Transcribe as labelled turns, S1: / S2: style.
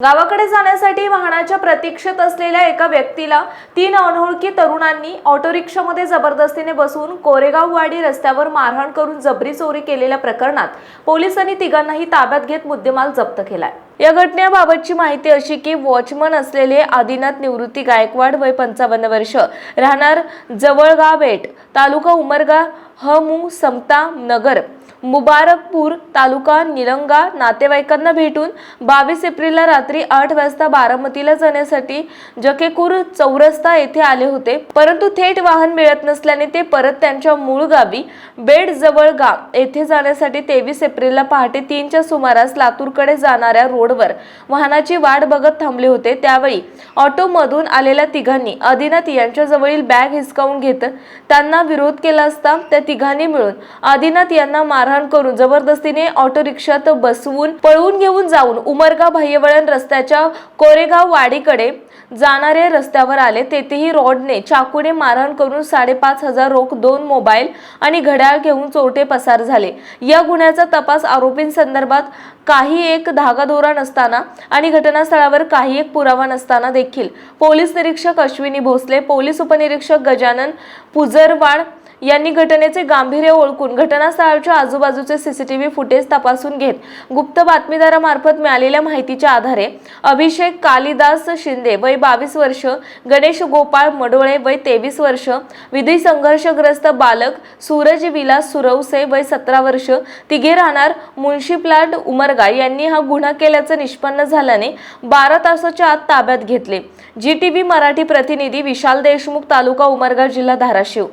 S1: गावाकडे जाण्यासाठी वाहनाच्या प्रतीक्षेत असलेल्या एका व्यक्तीला तीन अनोळखी तरुणांनी ऑटो रिक्षामध्ये जबरदस्तीने बसवून कोरेगाव वाडी रस्त्यावर मारहाण करून जबरी चोरी केलेल्या प्रकरणात पोलिसांनी तिघांनाही ताब्यात घेत मुद्देमाल जप्त केलाय. या घटनेबाबतची माहिती अशी की वॉचमन असलेले आदिनाथ निवृत्ती गायकवाड वय पंचावन्न वर्ष राहणार जवळगा बेट तालुका उमरगा हमू समता नगर मुबारकपूर तालुका निलंगा नातेवाईकांना भेटून बावीस एप्रिलला रात्री आठ वाजता बारामतीला जाण्यासाठी जकेकूर चौरस्ता येथे आले होते. परंतु थेट वाहन मिळत नसल्याने ते परत त्यांच्या मूळ गावी बेड जवळगा येथे जाण्यासाठी तेवीस एप्रिलला पहाटे तीनच्या सुमारास लातूरकडे जाणाऱ्या रोडवर वाहनाची वाट बघत थांबले होते. त्यावेळी ऑटोमधून आलेल्या तिघांनी आदिनाथ यांच्याजवळील बॅग हिसकावून घेत त्यांना विरोध केला असता त्या तिघांनी मिळून आदिनाथ यांना मार मारहाण करून जबरदस्तीने ऑटो रिक्षात बसवून पळवून घेऊन जाऊन उमरगा भाय्यवळण रस्त्याच्या कोरेगाव वाडीकडे जाणारे रस्त्यावर आले. तेथेही रॉडने चाकूने मारहाण करून साडेपाच हजार रोख दोन मोबाईल आणि घड्याळ घेऊन चोरटे पसार झाले. या गुन्ह्याचा तपास आरोपींसंदर्भात काही एक धागाधोरा नसताना आणि घटनास्थळावर काही एक पुरावा नसताना देखील. पोलीस निरीक्षक अश्विनी भोसले पोलीस उपनिरीक्षक गजानन पुजरवाड यांनी घटनेचे गांभीर्य ओळखून घटनास्थळाच्या आजूबाजूचे सीसीटीव्ही फुटेज तपासून घेत गुप्त बातमीदारामार्फत मिळालेल्या माहितीच्या आधारे अभिषेक कालिदास शिंदे वय बावीस वर्ष गणेश गोपाळ मडोळे वय तेवीस वर्ष विधी संघर्षग्रस्त बालक सूरज विलास सुरवसे वय सतरा वर्ष तिघे राहणार मुन्शी प्लांट उमरगा यांनी हा गुन्हा केल्याचं निष्पन्न झाल्याने बारा तासाच्या आत ताब्यात घेतले. जी टी व्ही मराठी प्रतिनिधी विशाल देशमुख तालुका उमरगा जिल्हा धाराशिव.